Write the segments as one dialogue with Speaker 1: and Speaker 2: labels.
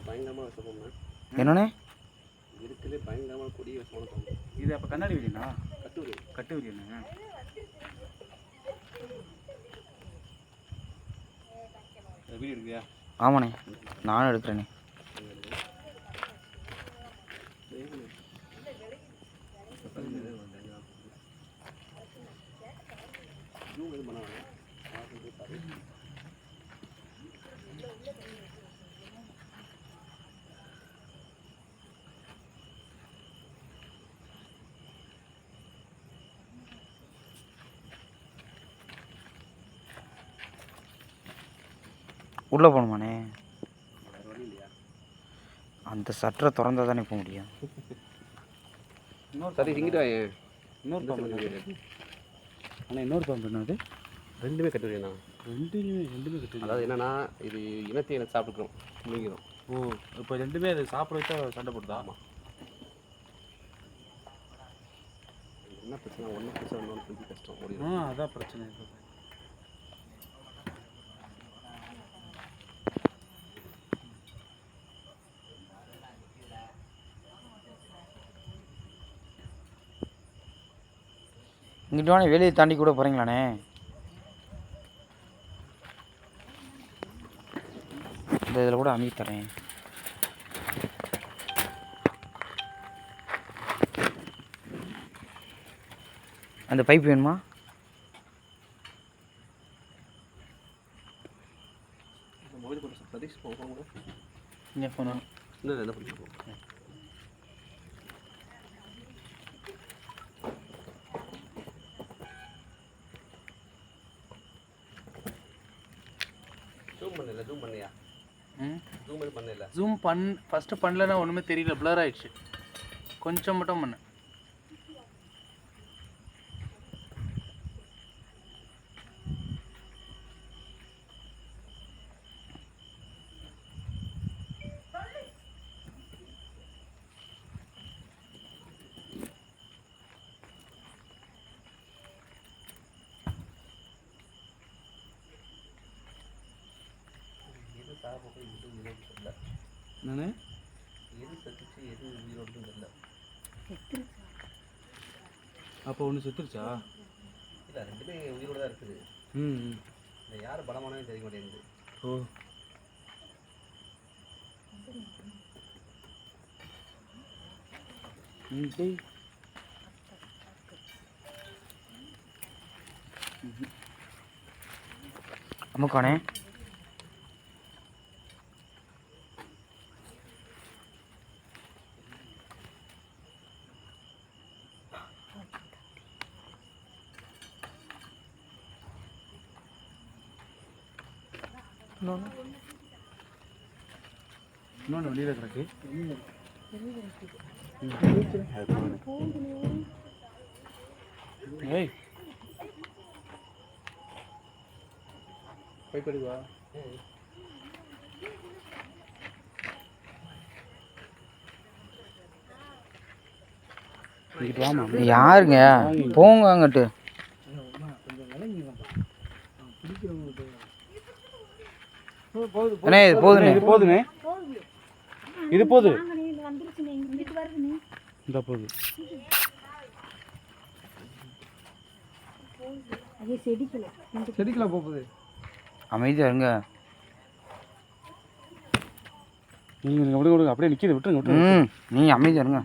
Speaker 1: பயங்கரமாக விஷப்பம்னா
Speaker 2: என்னண்ணே?
Speaker 1: இருக்குல்லே பயங்கரமான கொடிய விஷமான பாம்பு
Speaker 3: இது அப்போ கண்ணாடி விரியனா
Speaker 1: கட்டூரி
Speaker 3: கட்டு விரியனா வீடு
Speaker 2: ஆமாண்ணே. நானும் எடுக்கிறேண்ணே.
Speaker 1: பண்ண
Speaker 2: உள்ளே போகணுமாண்ணே? அந்த சட்டரை திறந்தா தானே போக முடியும்.
Speaker 3: இன்னொரு
Speaker 1: சரி இங்கிட்டு
Speaker 3: இன்னொரு பாம்பு? அண்ணா இன்னொரு பாம்பு என்னது
Speaker 1: ரெண்டுமே கட்டுரியா
Speaker 3: ரெண்டுமே ரெண்டுமே கட்டு
Speaker 1: அதாவது என்னன்னா இது இனத்தை இனத்தை சாப்பிட்டுக்கிறோம் முழுங்கிடும்
Speaker 3: ஓ இப்போ ரெண்டுமே அது சாப்பிட வச்சா சண்டை போடுதா?
Speaker 1: ஆமாம் என்ன பிரச்சனை? ஒன்றும் பிரச்சனை ஒன்று கொஞ்சம் கஷ்டம்.
Speaker 3: ஆ அதான் பிரச்சனை.
Speaker 2: இங்கிட்டு வாணே வெளியே தாண்டி கூட போகிறீங்களாண்ணே இந்த இதில் கூட அமைதி தரேன். அந்த பைப் வேணுமா?
Speaker 1: மொபைல் போட்டு சதீஷ் போங்க
Speaker 3: இங்கே போனா
Speaker 1: ஜூம் பண்ணியா ஜூம் பண்ணல?
Speaker 3: ஜூம் பண் ஃபஸ்ட்டு பண்ணலன்னா ஒன்றுமே தெரியல ப்ளர் ஆயிடுச்சு. கொஞ்சம் மட்டும் பண்ணு
Speaker 1: எது சாப்பிட்டு எது உயிரோடு தெரியல
Speaker 3: என்னண்ணே?
Speaker 1: எது சத்துச்சு எது உயிரோடு தெரியல.
Speaker 3: அப்போ ஒன்று செத்துருச்சா?
Speaker 1: இல்லை ரெண்டுமே உயிரோட தான் இருக்குது.
Speaker 3: ம்.
Speaker 1: இந்த யார் பலமானவே தெரிய மாட்டேங்குது.
Speaker 3: ஓ. ம் டேய்.
Speaker 2: அமுக்கானே
Speaker 3: இன்னொன்று வெளியில் கிடக்கு ஏய் போய் படிவா
Speaker 2: யாருங்க? போங்க அங்கிட்டு. அண்ணே இது போதுண்ணே.
Speaker 3: இது போதுங்க இது போது. இந்த போது
Speaker 4: அதே செடிக்கல.
Speaker 3: போகுது?
Speaker 2: அமைதியாக இருங்க.
Speaker 3: நீங்கள் அப்படியே விடுங்க அப்படியே நிற்கிது விட்டுருங்க விட்டுருங்க
Speaker 2: நீங்கள் அமைதியாக இருங்க.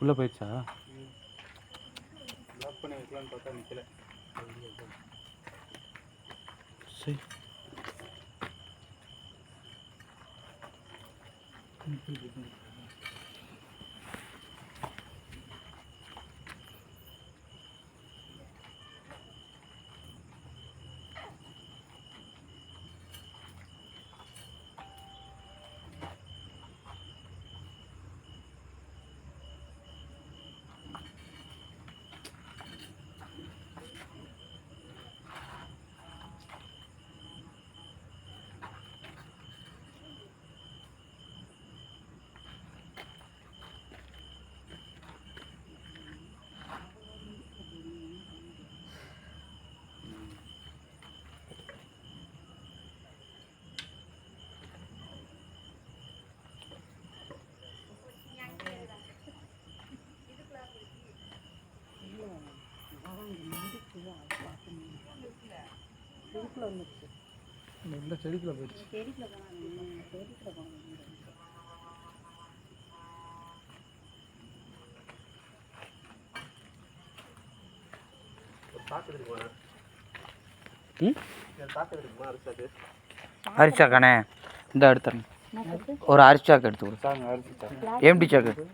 Speaker 3: உள்ளே போயிடுச்சா? லாக் பண்ணி வைக்கலான்னு பார்த்தா நிற்கல சரி
Speaker 4: உள்ளுக்குள்ள வந்துருச்சு.
Speaker 3: இல்லை செடிக்குள்ள போயிடுச்சு.
Speaker 4: செடிக்குள்ள போனா செடிக்குள்ள போனா
Speaker 1: ஒரு சாக்கு இருக்குமா
Speaker 2: ம்?
Speaker 1: சாக்கு இருக்குமா அரிசாக்கு
Speaker 2: அரிசாக்கானே இந்த எடுத்துறேன். ஒரு அரிசாக்கு எடுத்து எம்டி சாக்கு
Speaker 1: வரும்.